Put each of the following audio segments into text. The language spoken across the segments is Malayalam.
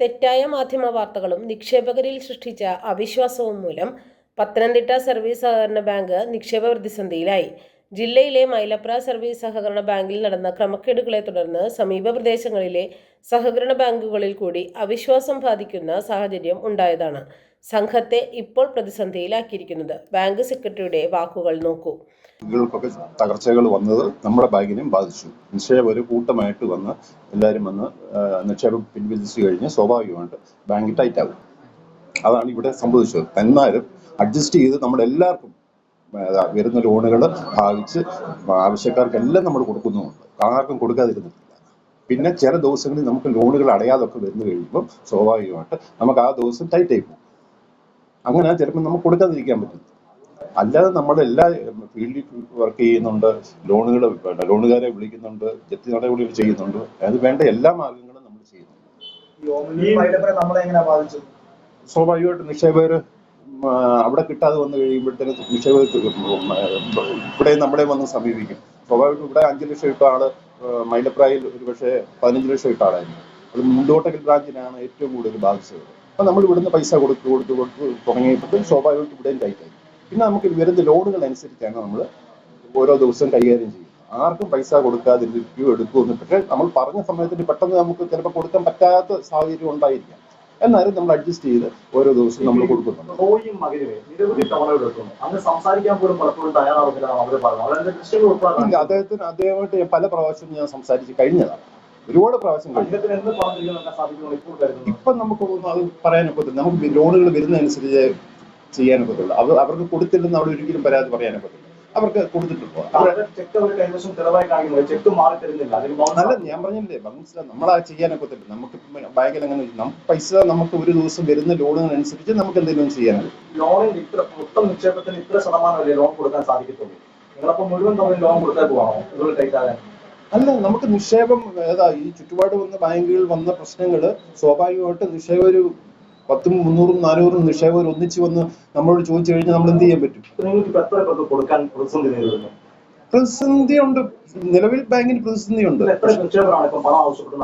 തെറ്റായ മാധ്യമ വാർത്തകളും നിക്ഷേപകരിൽ സൃഷ്ടിച്ച അവിശ്വാസവും മൂലം പത്തനംതിട്ട സർവീസ് സഹകരണ ബാങ്ക് നിക്ഷേപ പ്രതിസന്ധിയിലായി. ജില്ലയിലെ മൈലപ്ര സർവീസ് സഹകരണ ബാങ്കിൽ നടന്ന ക്രമക്കേടുകളെ തുടർന്ന് സമീപ പ്രദേശങ്ങളിലെ സഹകരണ ബാങ്കുകളിൽ കൂടി അവിശ്വാസം ബാധിക്കുന്ന സാഹചര്യം ഉണ്ടായതാണ്. സംഘത്തെ ഇപ്പോൾ പ്രതിസന്ധിയിലാക്കിയിരിക്കുന്നത്. ബാങ്ക് സെക്രട്ടറിയുടെ വാക്കുകൾ നോക്കൂ. ബാങ്കുകൾക്കൊക്കെ തകർച്ചകൾ വന്നത് നമ്മുടെ ബാങ്കിനെയും ബാധിച്ചു. നിക്ഷേപം ഒരു കൂട്ടമായിട്ട് വന്ന് എല്ലാവരും വന്ന് നിക്ഷേപം പിൻവലിച്ചു കഴിഞ്ഞ് സ്വാഭാവികമായിട്ട് ബാങ്ക് ടൈറ്റ് ആകും അതാണ് ഇവിടെ സംഭവിച്ചത്. എന്നാലും അഡ്ജസ്റ്റ് ചെയ്ത് നമ്മുടെ എല്ലാവർക്കും വരുന്ന ലോണുകൾ ഭാവിച്ച് ആവശ്യക്കാർക്കെല്ലാം നമ്മൾ കൊടുക്കുന്നുമുണ്ട്. ആർക്കും കൊടുക്കാതിരുന്നില്ല പിന്നെ ചില ദിവസങ്ങളിൽ നമുക്ക് ലോണുകൾ അടയാതൊക്കെ വരുന്നു കഴിയുമ്പോൾ സ്വാഭാവികമായിട്ട് നമുക്ക് ആ ദിവസം ടൈറ്റ് ആയി പോകും. അങ്ങനെ ചിലപ്പോൾ നമുക്ക് കൊടുക്കാതിരിക്കാൻ പറ്റും. അല്ലാതെ നമ്മുടെ എല്ലാ ഫീൽഡിൽ വർക്ക് ചെയ്യുന്നുണ്ട് ലോണുകൾ ലോണുകാരെ വിളിക്കുന്നുണ്ട് ജപ്തി നടപടികൾ ചെയ്യുന്നുണ്ട്. അത് വേണ്ട എല്ലാ മാർഗങ്ങളും നമ്മൾ ചെയ്യുന്നുണ്ട്. സ്വാഭാവികമായിട്ട് നിക്ഷേപകർ അവിടെ കിട്ടാതെ വന്നു കഴിയുമ്പോഴത്തേന് നിക്ഷേപകർ ഇവിടെ നമ്മളെ വന്ന് സമീപിക്കും. സ്വാഭാവികം ഇവിടെ അഞ്ച് ലക്ഷം ഇട്ട ആൾ മൈലപ്രായിൽ ഒരു പക്ഷേ പതിനഞ്ച് ലക്ഷം ഇട്ട ആളായിരുന്നു. അത് മുണ്ടോട്ടക്കൽ ബ്രാഞ്ചിനാണ് ഏറ്റവും കൂടുതൽ ബാധിച്ചത്. അപ്പൊ നമ്മൾ ഇവിടുന്ന് പൈസ കൊടുത്ത് കൊടുത്ത് കൊടുത്ത് തുടങ്ങിയപ്പോൾ സ്വാഭാവികമായിട്ട് ഇവിടെയും ടൈറ്റായി പിന്നെ നമുക്ക് വരുന്ന ലോണുകൾ അനുസരിച്ചാണ് നമ്മൾ ഓരോ ദിവസവും കൈകാര്യം ചെയ്യുന്നത്. ആർക്കും പൈസ കൊടുക്കാതിരിക്കുകയോ എടുക്കുകയൊന്നും പക്ഷേ നമ്മൾ പറഞ്ഞ സമയത്തിന് പെട്ടെന്ന് നമുക്ക് ചിലപ്പോൾ കൊടുക്കാൻ പറ്റാത്ത സാഹചര്യം ഉണ്ടായിരിക്കാം. എന്നാലും നമ്മൾ അഡ്ജസ്റ്റ് ചെയ്ത് ഓരോ ദിവസവും നമ്മൾ കൊടുക്കുന്നുണ്ട്. റോയും മകനുമേ നിരവധി തവണകൾ എടുക്കുന്നു അന്ന് സംസാരിക്കാൻ പോലും പലപ്പോഴും തയ്യാറാവുന്നില്ല അവർ പറഞ്ഞു അദ്ദേഹത്തിന് അദ്ദേഹമായിട്ട് പല പ്രാവശ്യം ഞാൻ സംസാരിച്ച് കഴിഞ്ഞതാണ്. ഒരുപാട് പ്രാവശ്യം കഴിഞ്ഞു. കരുതുന്നു? നമുക്ക് അത് പറയാനൊക്കത്തില്ല നമുക്ക് ലോണുകൾ വരുന്നതനുസരിച്ച് ചെയ്യാനൊക്കത്തുള്ളൂ അവർ അവർക്ക് കൊടുത്തില്ലെന്ന് അവിടെ ഒരിക്കലും പരാതി പറയാനൊക്കത്തില്ല അവർക്ക് കൊടുത്തിട്ടുണ്ടോ. അല്ല നല്ല ഞാൻ പറഞ്ഞില്ലേ നമ്മൾ നമ്മളാ ചെയ്യാനൊക്കത്തില്ല നമുക്ക് ബാങ്കിൽ അങ്ങനെ പൈസ നമുക്ക് ഒരു ദിവസം വരുന്ന ലോണുകളനുസരിച്ച് നമുക്ക് എന്തെങ്കിലും ചെയ്യാനൊക്കെ ലോണിൽ ഇത്ര മൊത്തം നിക്ഷേപത്തിന് ഇത്ര ശതമാനം ലോൺ കൊടുക്കാൻ സാധിക്കത്തുള്ളൂ? നിങ്ങളപ്പോ മുഴുവൻ തമ്മിൽ ലോൺ കൊടുക്കാൻ ടൈറ്റ് ആകാൻ അല്ല നമുക്ക് നിക്ഷേപം ഏതാ ഈ ചുറ്റുപാട് വന്ന ബാങ്കുകൾ വന്ന പ്രശ്നങ്ങൾ സ്വാഭാവികമായിട്ട് ഒരു പത്തും മുന്നൂറും നാനൂറും നിക്ഷേപകർ ഒന്നിച്ചു വന്ന് നമ്മളോട് ചോദിച്ചു കഴിഞ്ഞാൽ നമ്മൾ എന്ത് ചെയ്യാൻ പറ്റും? പ്രതിസന്ധി ഉണ്ട് നിലവിൽ ബാങ്കിന് പ്രതിസന്ധി ഉണ്ട്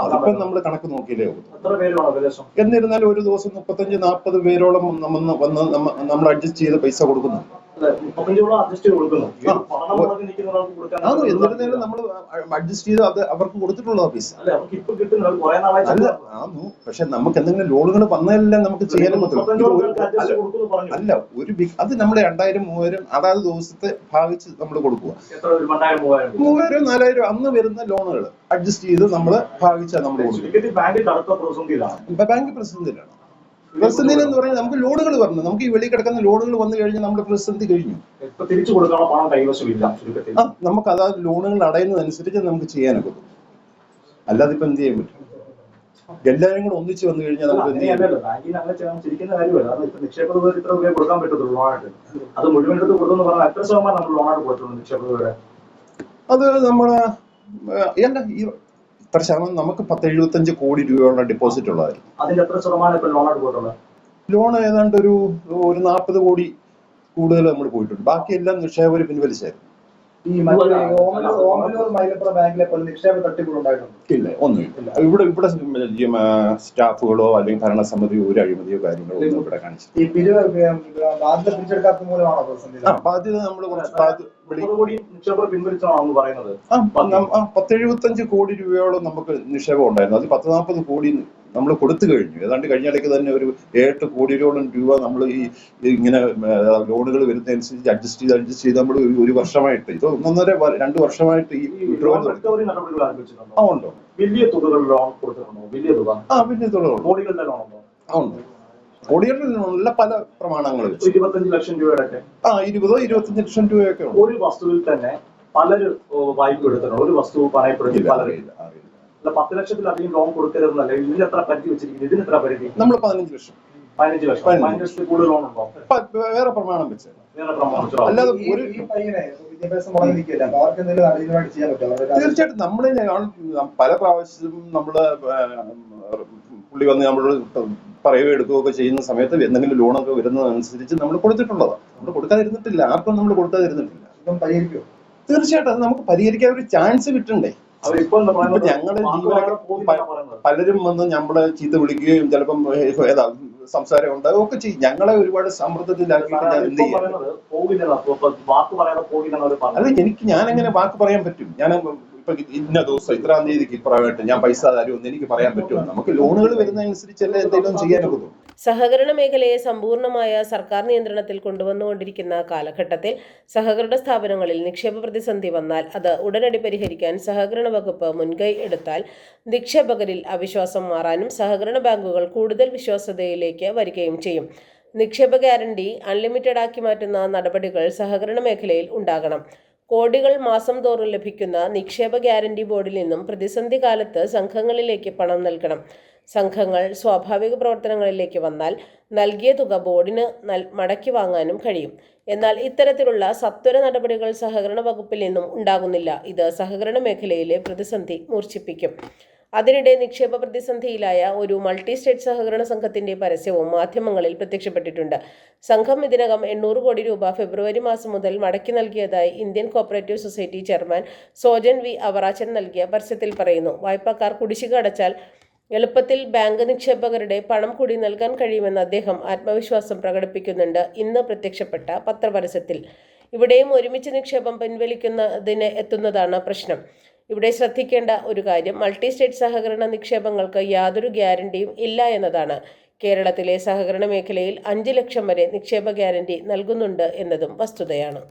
അതിപ്പം നമ്മൾ കണക്ക് നോക്കിയില്ലേ എന്നിരുന്നാലും ഒരു ദിവസം മുപ്പത്തഞ്ച് നാൽപ്പത് പേരോളം വന്ന് വന്ന് നമ്മൾ അഡ്ജസ്റ്റ് ചെയ്ത് പൈസ കൊടുക്കുന്നു. അഡ്ജസ്റ്റ് ചെയ്ത് അത് എന്നിരുന്നാലും നമ്മൾ അഡ്ജസ്റ്റ് ചെയ്ത് അത് അവർക്ക് കൊടുത്തിട്ടുള്ള പൈസ അല്ലെ പക്ഷെ നമുക്ക് എന്തെങ്കിലും ലോണുകൾ വന്നതെല്ലാം നമുക്ക് ചെയ്യാനും അല്ല ഒരു അത് നമ്മൾ രണ്ടായിരം മൂവായിരം അതായത് ദിവസത്തെ ഭാവിച്ച് നമ്മൾ കൊടുക്കുക. മൂവായിരം? നാലായിരം അന്ന് വരുന്ന ലോണുകൾ അഡ്ജസ്റ്റ് ചെയ്ത് നമ്മൾ ഭാവിച്ചാൽ നമ്മൾ കൊടുക്കും ബാങ്ക് പ്രതിസന്ധിയിലാണ്. പ്രതിസന്ധി എന്ന് പറഞ്ഞാൽ നമുക്ക് ലോണുകൾ വരണം. നമുക്ക് ഈ വെളി കിടക്കുന്ന ലോണുകൾ വന്നു കഴിഞ്ഞാൽ നമ്മുടെ പ്രതിസന്ധി കഴിഞ്ഞു. തിരിച്ചു കൊടുക്കാനുള്ള പണം കൈവശമില്ല. ആ നമുക്ക് അതാ ലോണുകൾ അടയുന്നതനുസരിച്ച് നമുക്ക് ചെയ്യാനൊക്കെ അല്ലാതെ ഇപ്പൊ എന്ത് ചെയ്യാൻ പറ്റും? എല്ലാവരും കൂടെ ഒന്നിച്ച് വന്നു കഴിഞ്ഞാൽ നമുക്ക് എന്ത് ചെയ്യാൻ പറ്റും ലോണായിട്ട്. അത് നമ്മുടെ എത്ര ശതമാനം നമുക്ക് പത്ത് എഴുപത്തഞ്ച് കോടി രൂപയുള്ള ഡെപ്പോസിറ്റ് ഉള്ളതായിരുന്നു അതിന്റെ എത്ര ശതമാനം ഇപ്പൊ ലോണായിട്ട് കൊടുത്തുള്ളത് ലോൺ ഏതാണ്ട് ഒരു ഒരു നാൽപ്പത് കോടി കൂടുതൽ നമ്മൾ പോയിട്ടുണ്ട്. ബാക്കിയെല്ലാം നിക്ഷേപകർ പിൻവലിച്ചായിരുന്നു. ഈ മറ്റേ ഓമനൂർ ഓമനൂർ മൈലപ്പുറം ബാങ്കിലെ പോലെ നിക്ഷേപ തട്ടിപ്പുകൾ ഉണ്ടായിട്ടുണ്ട്. ഇല്ല ഒന്നുമില്ല ഇവിടെ ഇവിടെ സ്റ്റാഫുകളോ അല്ലെങ്കിൽ ഭരണസമിതിയോ ഒരു അഴിമതിയോ കാര്യങ്ങളോ ഒന്നും ഇവിടെ കാണിച്ചിട്ടില്ല. ഈ പിരിവ് ബാധ്യത പിടിച്ചെടുക്കാത്ത മൂലമാണോ പ്രതിസന്ധി ആ ബാധ്യത നമ്മൾ കുറച്ച് പത്തെഴുപത്തഞ്ച് കോടി രൂപയോളം നമുക്ക് നിക്ഷേപം ഉണ്ടായിരുന്നു. അത് പത്ത് നാൽപ്പത് കോടി നമ്മൾ കൊടുത്തു കഴിഞ്ഞു. ഏതാണ്ട് കഴിഞ്ഞ ഇടയ്ക്ക് തന്നെ ഒരു ഏട്ട് കോടിയോളം രൂപ നമ്മൾ ഈ ഇങ്ങനെ ലോണുകൾ വരുന്നതനുസരിച്ച് അഡ്ജസ്റ്റ് ചെയ്ത് അഡ്ജസ്റ്റ് ചെയ്ത് നമ്മൾ ഒരു- വർഷമായിട്ട് ഇത് ഒന്നൊന്നര രണ്ടു വർഷമായിട്ട് ഈ ആ ഉണ്ടോ. വലിയ തുകകൾ ലോൺ കൊടുത്തിട്ടുണ്ടോ? വലിയ തുക? ആ വലിയ കോടികളുടെ ലോൺ ഉണ്ടോ. ആ ഉണ്ട് കോടികളിലുള്ള പല പ്രമാണങ്ങൾ വെച്ച്. ഇരുപത്തഞ്ച് ലക്ഷം രൂപയുടെ ആ ഇരുപതോ ഇരുപത്തഞ്ച് ലക്ഷം രൂപയൊക്കെ ഒരു വസ്തുവിൽ തന്നെ പലരും വായ്പ എടുത്തിട്ടുണ്ട്. ഒരു വസ്തു പറയപ്പെടുന്നില്ല പലരും. പത്ത് ലക്ഷത്തിലധികം ലോൺ കൊടുക്കരുതെന്നല്ല ഇതിന് എത്ര പരിധി വെച്ചിരിക്കുന്നത് ഇതിന് എത്ര പരിധി? നമ്മൾ പതിനഞ്ച് ലക്ഷം. പതിനഞ്ച് ലക്ഷം. പതിനഞ്ച്. ലക്ഷത്തിൽ കൂടുതൽ ലോൺ ഉണ്ടോ? വേറെ പ്രമാണം വെച്ച്. അല്ലാതെ ഈ- ഒരു തീർച്ചയായിട്ടും. നമ്മളെ പല പ്രാവശ്യം നമ്മൾ പുള്ളി വന്ന് നമ്മൾ പറയുകയോ എടുക്കുകയൊക്കെ ചെയ്യുന്ന സമയത്ത് എന്തെങ്കിലും ലോണൊക്കെ വരുന്നതനുസരിച്ച് നമ്മൾ കൊടുത്തിട്ടുള്ളതാണ് നമ്മൾ കൊടുക്കാതിരുന്നിട്ടില്ല. ആർക്കും നമ്മൾ കൊടുക്കാതിരുന്നിട്ടില്ല. തീർച്ചയായിട്ടും അത് നമുക്ക് പരിഹരിക്കാൻ ഒരു ചാൻസ് കിട്ടണ്ടേ? അവരിപ്പോ എന്താ ഇപ്പൊ പറയുന്നത് ഞങ്ങൾ വാക്ക് ജീവനൊക്കെ പറയാതെ പോകുന്നില്ല പറയുന്നത്? പലരും വന്ന് നമ്മളെ ചീത്ത വിളിക്കുകയും ചിലപ്പം ഏതാ സംസാരം ഉണ്ടാവുക ഒക്കെ ചെയ്യും. ഞങ്ങളെ ഒരുപാട് സമ്മർദ്ദത്തിലാക്കിയിട്ട് ഞാൻ എന്ത് ചെയ്യാം? പറഞ്ഞു എനിക്ക് ഞാൻ എങ്ങനെ വാക്ക് പറയാൻ പറ്റും? ഞാൻ ഇപ്പൊ ഇന്ന ദിവസം ഇത്രാം തീയതിക്ക് ഇപ്രാവശ്യം ഞാൻ പൈസ തരുമെന്ന് എനിക്ക് പറയാൻ പറ്റുമോ? നമുക്ക് ലോണുകൾ വരുന്നതനുസരിച്ചല്ലേ എന്തെങ്കിലും ചെയ്യാനൊക്കെ സഹകരണ മേഖലയെ സമ്പൂർണമായ സർക്കാർ നിയന്ത്രണത്തിൽ കൊണ്ടുവന്നുകൊണ്ടിരിക്കുന്ന കാലഘട്ടത്തിൽ സഹകരണ സ്ഥാപനങ്ങളിൽ നിക്ഷേപ പ്രതിസന്ധി വന്നാൽ അത് ഉടനടി പരിഹരിക്കാൻ സഹകരണ വകുപ്പ് മുൻകൈ എടുത്താൽ നിക്ഷേപകരിൽ അവിശ്വാസം മാറാനും സഹകരണ ബാങ്കുകൾ കൂടുതൽ വിശ്വാസ്യതയിലേക്ക് വരികയും ചെയ്യും. നിക്ഷേപ ഗ്യാരണ്ടി അൺലിമിറ്റഡ് ആക്കി മാറ്റുന്ന നടപടികൾ സഹകരണ മേഖലയിൽ ഉണ്ടാകണം. കോടികൾ മാസം തോറും ലഭിക്കുന്ന നിക്ഷേപ ഗ്യാരണ്ടി ബോർഡിൽ നിന്നും പ്രതിസന്ധി കാലത്ത് സംഘങ്ങളിലേക്ക് പണം നൽകണം. സംഘങ്ങൾ സ്വാഭാവിക പ്രവർത്തനങ്ങളിലേക്ക് വന്നാൽ നൽകിയ തുക ബോർഡിന് നൽ- മടക്കി വാങ്ങാനും കഴിയും. എന്നാൽ ഇത്തരത്തിലുള്ള സത്വര നടപടികൾ സഹകരണ വകുപ്പിൽ നിന്നും ഉണ്ടാകുന്നില്ല. ഇത് സഹകരണ മേഖലയിലെ പ്രതിസന്ധി മൂർച്ഛിപ്പിക്കും. അതിനിടെ നിക്ഷേപ പ്രതിസന്ധിയിലായ ഒരു മൾട്ടി സ്റ്റേറ്റ് സഹകരണ സംഘത്തിന്റെ പരസ്യവും മാധ്യമങ്ങളിൽ പ്രത്യക്ഷപ്പെട്ടിട്ടുണ്ട്. സംഘം ഇതിനകം എണ്ണൂറ് കോടി രൂപ ഫെബ്രുവരി മാസം മുതൽ മടക്കി നൽകിയതായി Indian cooperative society chairman Sojan V Avarachan നൽകിയ പരസ്യത്തിൽ പറയുന്നു. വായ്പക്കാർ കുടിശ്ശിക അടച്ചാൽ എളുപ്പത്തിൽ ബാങ്ക് നിക്ഷേപകരുടെ പണം കൂടി നൽകാൻ കഴിയുമെന്ന് അദ്ദേഹം ആത്മവിശ്വാസം പ്രകടിപ്പിക്കുന്നുണ്ട്. ഇന്ന് പ്രത്യക്ഷപ്പെട്ട പത്രപരസ്യത്തിൽ ഇവിടെയും ഒരുമിച്ച് നിക്ഷേപം പിൻവലിക്കുന്നതിന് എത്തുന്നതാണ് പ്രശ്നം. ഇവിടെ ശ്രദ്ധിക്കേണ്ട ഒരു കാര്യം മൾട്ടി സ്റ്റേറ്റ് സഹകരണ നിക്ഷേപങ്ങൾക്ക് യാതൊരു ഗ്യാരണ്ടിയും ഇല്ല എന്നതാണ്. കേരളത്തിലെ സഹകരണ മേഖലയിൽ അഞ്ച് ലക്ഷം വരെ നിക്ഷേപ ഗ്യാരണ്ടി നൽകുന്നുണ്ട് എന്നതും വസ്തുതയാണ്.